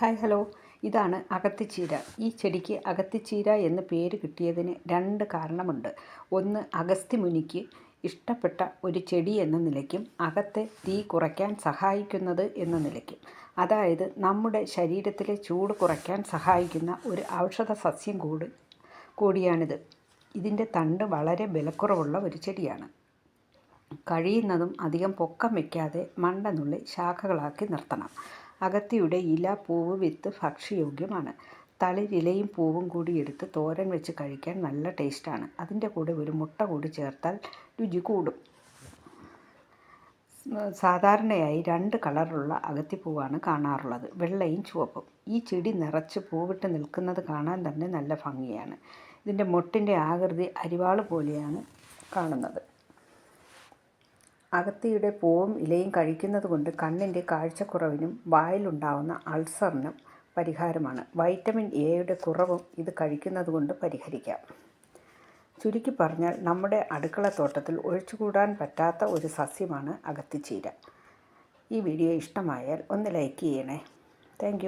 Hi hello. ഇതാണ് അകത്തിച്ചീര. ഈ ചെടിക്ക് അകത്തിച്ചീര എന്ന് പേര് കിട്ടിയതിന് രണ്ട് കാരണമുണ്ട്. ഒന്ന് അഗസ്ത്യ മുനിക്ക് ഇഷ്ടപ്പെട്ട ഒരു ചെടി എന്ന നിലയ്ക്കും അകത്തെ തീ കുറയ്ക്കാൻ സഹായിക്കുന്നത് എന്ന നിലയ്ക്കും. അതായത് നമ്മുടെ ശരീരത്തിലെ ചൂട് കുറയ്ക്കാൻ സഹായിക്കുന്ന ഒരു ഔഷധ സസ്യം കൂടി കൂടിയാണിത്. ഇതിന്റെ തണ്ട് വളരെ വിലക്കുറവുള്ള ഒരു ചെടിയാണ്. കഴിയുന്നതും അധികം പൊക്കം വയ്ക്കാതെ മണ്ടനുള്ളി ശാഖകളാക്കി നിർത്തണം. അകത്തിയുടെ ഇല പൂവ് വിത്ത് ഭക്ഷ്യയോഗ്യമാണ് തളിരിലയും പൂവും കൂടി എടുത്ത് തോരൻ വെച്ച് കഴിക്കാൻ നല്ല ടേസ്റ്റാണ്. അതിന്റെ കൂടെ ഒരു മുട്ട കൂടി ചേർത്താൽ രുചി കൂടും. സാധാരണയായി രണ്ട് കളറുള്ള അകത്തിപ്പൂവാണ് കാണാറുള്ളത്. വെള്ളയും ചുവപ്പും. ഈ ചെടി നിറച്ച് പൂവിട്ട് നിൽക്കുന്നത് കാണാൻ തന്നെ നല്ല ഭംഗിയാണ്. ഇതിന്റെ മുട്ടിന്റെ ആകൃതി അരിവാൾ പോലെയാണ് കാണുന്നത്. അകത്തിയുടെ പൂവും ഇലയും കഴിക്കുന്നത് കൊണ്ട് കണ്ണിന്റെ കാഴ്ചക്കുറവിനും വായിലുണ്ടാവുന്ന അൾസറിനും പരിഹാരമാണ്. വൈറ്റമിൻ എയുടെ കുറവും ഇത് കഴിക്കുന്നത് കൊണ്ട് പരിഹരിക്കാം. ചുരുക്കി പറഞ്ഞാൽ നമ്മുടെ അടുക്കളത്തോട്ടത്തിൽ ഒഴിച്ചുകൂടാൻ പറ്റാത്ത ഒരു സസ്യമാണ് അകത്തിച്ചീര. ഈ വീഡിയോ ഇഷ്ടമായാൽ ഒന്ന് ലൈക്ക് ചെയ്യണേ. താങ്ക്